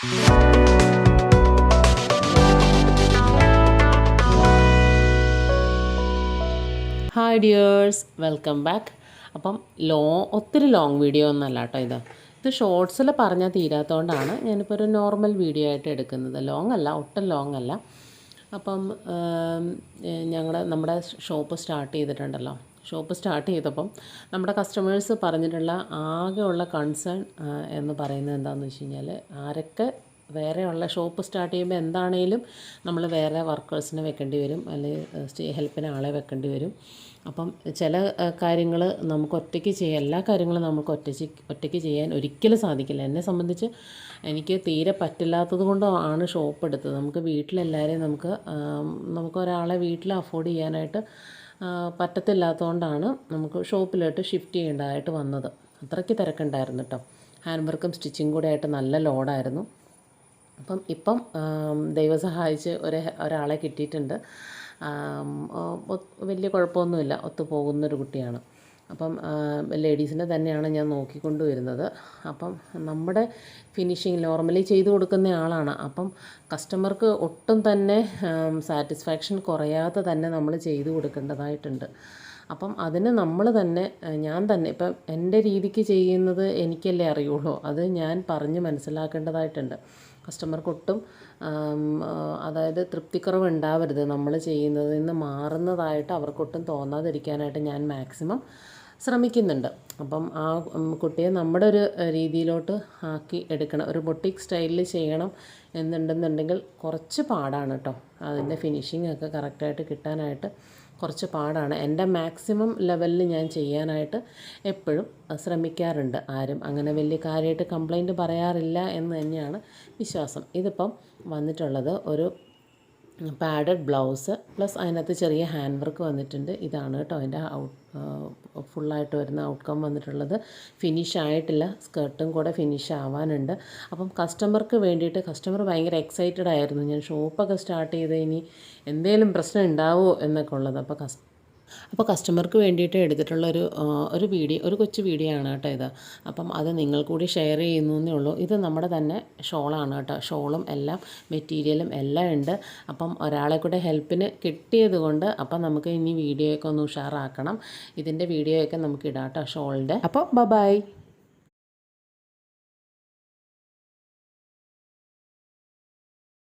Hi dears welcome back അപ്പം ലോ ഒത്തിരി ലോങ് വീഡിയോ ഒന്നല്ല കേട്ടോ ഇത്. ഇത് ഷോർട്സിൽ പറഞ്ഞാൽ തീരാത്തതുകൊണ്ടാണ് ഞാനിപ്പോൾ ഒരു നോർമൽ വീഡിയോ ആയിട്ട് എടുക്കുന്നത്. ലോങ് അല്ല ഒട്ടും ലോങ് അല്ല. അപ്പം ഞങ്ങളുടെ നമ്മുടെ ഷോപ്പ് സ്റ്റാർട്ട് ചെയ്തിട്ടുണ്ടല്ലോ. ഷോപ്പ് സ്റ്റാർട്ട് ചെയ്തപ്പം നമ്മുടെ കസ്റ്റമേഴ്സ് പറഞ്ഞിട്ടുള്ള ആകെയുള്ള കൺസേൺ എന്ന് പറയുന്നത് എന്താണെന്ന് വെച്ച് കഴിഞ്ഞാൽ ആരൊക്കെ വേറെയുള്ള ഷോപ്പ് സ്റ്റാർട്ട് ചെയ്യുമ്പോൾ എന്താണേലും നമ്മൾ വേറെ വർക്കേഴ്സിനെ വെക്കേണ്ടി വരും. അല്ലെങ്കിൽ ഹെൽപ്പിന് ആളെ വെക്കേണ്ടി വരും. അപ്പം ചില കാര്യങ്ങൾ നമുക്ക് ഒറ്റയ്ക്ക് ചെയ്യാൻ എല്ലാ കാര്യങ്ങളും നമുക്ക് ഒറ്റയ്ക്ക് ഒറ്റയ്ക്ക് ചെയ്യാൻ ഒരിക്കലും സാധിക്കില്ല. എന്നെ സംബന്ധിച്ച് എനിക്ക് തീരെ പറ്റില്ലാത്തത് കൊണ്ടാണ് ഷോപ്പ് എടുത്തത്. നമുക്ക് വീട്ടിലെല്ലാവരെയും നമുക്ക് നമുക്ക് ഒരാളെ വീട്ടിൽ അഫോർഡ് ചെയ്യാനായിട്ട് പറ്റത്തില്ലാത്തതുകൊണ്ടാണ് നമുക്ക് ഷോപ്പിലോട്ട് ഷിഫ്റ്റ് ചെയ്യേണ്ടതായിട്ട് വന്നത്. അത്രയ്ക്ക് തിരക്കുണ്ടായിരുന്നു കേട്ടോ ഹാൻഡ് വർക്കും സ്റ്റിച്ചിങ് കൂടെ ആയിട്ട് നല്ല ലോഡായിരുന്നു അപ്പം ഇപ്പം ദൈവം സഹായിച്ച് ഒരു ഒരാളെ കിട്ടിയിട്ടുണ്ട്. വലിയ കുഴപ്പമൊന്നുമില്ല. ഒത്തു പോകുന്നൊരു കുട്ടിയാണ്. അപ്പം ലേഡീസിനെ തന്നെയാണ് ഞാൻ നോക്കിക്കൊണ്ട് വരുന്നത് അപ്പം നമ്മുടെ ഫിനിഷിങ് നോർമലി ചെയ്തു കൊടുക്കുന്ന ആളാണ്. അപ്പം കസ്റ്റമർക്ക് ഒട്ടും തന്നെ സാറ്റിസ്ഫാക്ഷൻ കുറയാതെ തന്നെ നമ്മൾ ചെയ്തു കൊടുക്കേണ്ടതായിട്ടുണ്ട്. അപ്പം അതിന് നമ്മൾ തന്നെ ഞാൻ തന്നെ ഇപ്പം എന്റെ രീതിക്ക് ചെയ്യുന്നത് എനിക്കല്ലേ അറിയുള്ളൂ. അത് ഞാൻ പറഞ്ഞ് മനസ്സിലാക്കേണ്ടതായിട്ടുണ്ട്. കസ്റ്റമർക്കൊട്ടും അതായത് തൃപ്തിക്കുറവ് ഉണ്ടാവരുത്. നമ്മൾ ചെയ്യുന്നതിൽ നിന്ന് മാറുന്നതായിട്ട് അവർക്കൊട്ടും തോന്നാതിരിക്കാനായിട്ട് ഞാൻ മാക്സിമം ശ്രമിക്കുന്നുണ്ട്. അപ്പം ആ കുട്ടിയെ നമ്മുടെ ഒരു രീതിയിലോട്ട് ആക്കി എടുക്കണം. ഒരു ബൊട്ടിക് സ്റ്റൈലിൽ ചെയ്യണം എന്നുണ്ടെന്നുണ്ടെങ്കിൽ കുറച്ച് പാടാണ് കേട്ടോ അതിന്റെ ഫിനിഷിംഗ് ഒക്കെ കറക്റ്റായിട്ട് കിട്ടാനായിട്ട് കുറച്ച് പാടാണ്. എന്റെ മാക്സിമം ലെവലിൽ ഞാൻ ചെയ്യാനായിട്ട് എപ്പോഴും ശ്രമിക്കാറുണ്ട്. ആരും അങ്ങനെ വലിയ കാര്യമായിട്ട് കംപ്ലൈന്റ് പറയാറില്ല എന്ന് തന്നെയാണ് വിശ്വാസം. ഇതിപ്പം വന്നിട്ടുള്ളത് ഒരു പാഡഡ് ബ്ലൗസ് പ്ലസ് അതിനകത്ത് ചെറിയ ഹാൻഡ് വർക്ക് വന്നിട്ടുണ്ട്. ഇതാണ് കേട്ടോ അതിന്റെ ഔട്ട് ഫുള്ളായിട്ട് വരുന്ന ഔട്ട്കം വന്നിട്ടുള്ളത്. ഫിനിഷ് ആയിട്ടില്ല. സ്കർട്ടും കൂടെ ഫിനിഷ് ആവാനുണ്ട്. അപ്പം കസ്റ്റമർക്ക് വേണ്ടിയിട്ട് കസ്റ്റമർ ഭയങ്കര എക്സൈറ്റഡ് ആയിരുന്നു. ഞാൻ ഷോപ്പൊക്കെ സ്റ്റാർട്ട് ചെയ്ത് ഇനി എന്തെങ്കിലും പ്രശ്നം ഉണ്ടാവുമോ എന്നൊക്കെ ഉള്ളത്. അപ്പോൾ കസ് അപ്പോൾ കസ്റ്റമർക്ക് വേണ്ടിയിട്ട് എടുത്തിട്ടുള്ള ഒരു ഒരു വീഡിയോ ഒരു കൊച്ചു വീഡിയോ ആണ് കേട്ടോ ഇത്. അപ്പം അത് നിങ്ങൾ കൂടി ഷെയർ ചെയ്യുന്നു എന്നേ ഉള്ളൂ. ഇത് നമ്മുടെ തന്നെ ഷോളാണ് കേട്ടോ. ഷോളും എല്ലാം മെറ്റീരിയലും എല്ലാം ഉണ്ട്. അപ്പം ഒരാളെ കൂടെ ഹെൽപ്പിന് കിട്ടിയത് കൊണ്ട് അപ്പം നമുക്ക് ഇനി വീഡിയോയൊക്കെ ഒന്ന് ഉഷാറാക്കണം. ഇതിന്റെ വീഡിയോ ഒക്കെ നമുക്ക് ഇടാം കേട്ടോ ഷോളിന്റെ. അപ്പോൾ ബ ബൈ